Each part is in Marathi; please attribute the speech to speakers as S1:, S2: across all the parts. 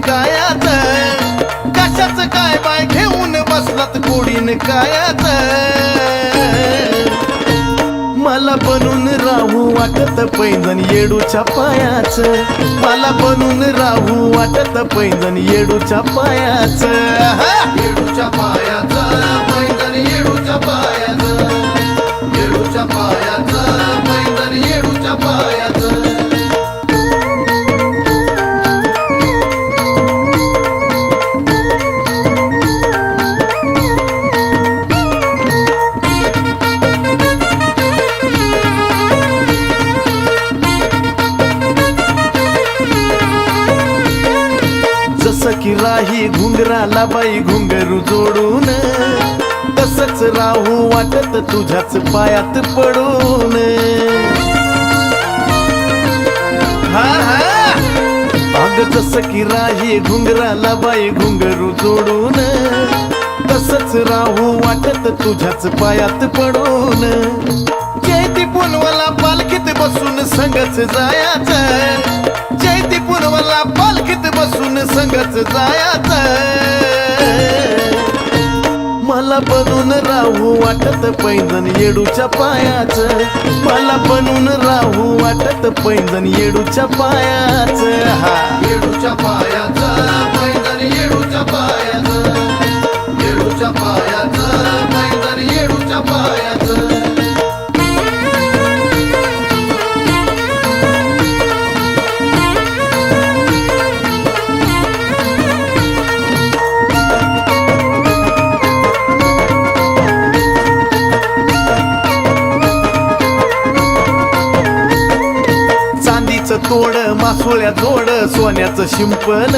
S1: कायाच कशाच काय बाय घेऊन बसलात कोडीन कायाच वाटत पैंजण येडूच्या पायाच. मला बनून राहू वाटत पैंजण येडूच्या पायाच. येडूच्या पायाच पैंजण येडूच्या पायाच. येडूच्या पायाच पैंजण येडूच्या पायाच. की राही घुंगराला बाई घुंगरू जोडून. तसच राहू वाटत तुझ्याच पायात पडून. हा हा. अग जसं की राही घुंगराला बाई घुंगरू जोडून. तसच राहू वाटत तुझ्याच पायात पडून. जयती पुनवला पालखीत बसून संगच जायाचं. असून संगच जायाचं. मला बनून राहू वाटत पैंजण येडूच्या पायाच. मला बनून राहू वाटत पैंजण येडूच्या पायाच. हा. येडूच्या पायाच पैंजण येडू तोड मासोळ्या जोड सोन्याचं शिंपल.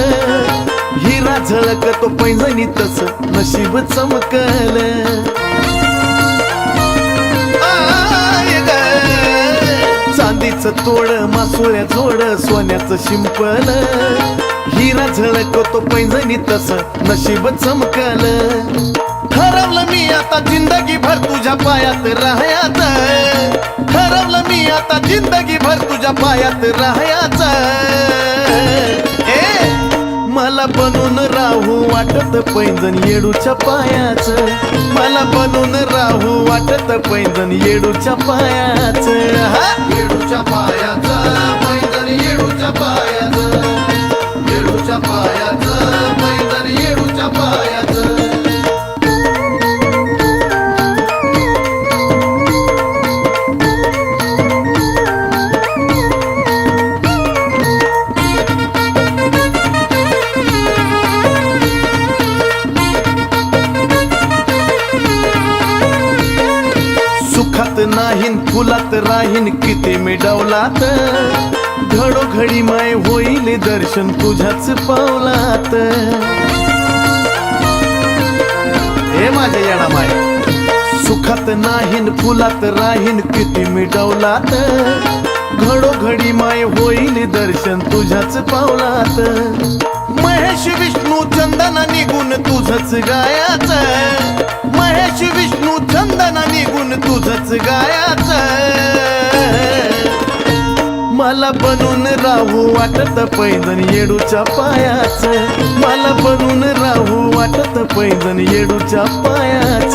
S1: हिरा झळक तो पैंजणी तस नशीब चमकल. आय ग. तोड मासोळ्या जोड सोन्याचं शिंपल. हिरा झळक तो पैंजणी तस नशीब चमकल. ठरवलं मी आता जिंदगी भर तुझ्या पायात राहया आता जिंदगी भर तुझ्या पायात राहायच. मला बनून राहू वाटत पैंजण येडूच्या पायाच. मला बनून राहू वाटत पैंजण येडूच्या पायाच. येडूच्या पायाच पैंजण येडूच्या पायाच. सुखात नाहीन फुलात राहीन. किती मी डवलात घडोघडी माय होईल दर्शन तुझ्याच पावलात. हे माझ्या येणा माय. सुखात नाहीन फुलात राहीन. किती मी डवलात घडोघडी माय होईल दर्शन तुझ्याच पावलात. महेश विष्णू चंदना निघून तुझच गायाच. महेश निघून तुझच गायाच मला बनून राहू वाटत पैंजण येडूच्या पायाच. मला बनून राहू वाटत पैंजण येडूच्या पायाच.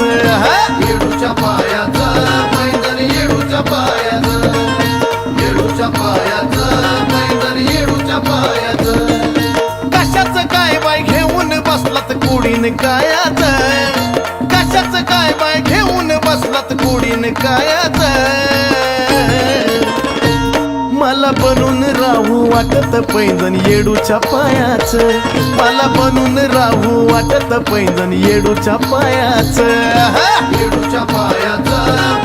S1: येडूच्या पायाच पैंजण येडूच्या पायाच. येडूच्या पायाच पैंजण येडूच्या पायाच. कशाच काय बाय घेऊन बसलात कुडीन कायाच बसलात कुडीन कायाच मला बनून राहू वाटत पैंजण येडूच्या पायाच. मला बनून राहू वाटत पैंजण येडूच्या पायाच. येडूच्या पायाच.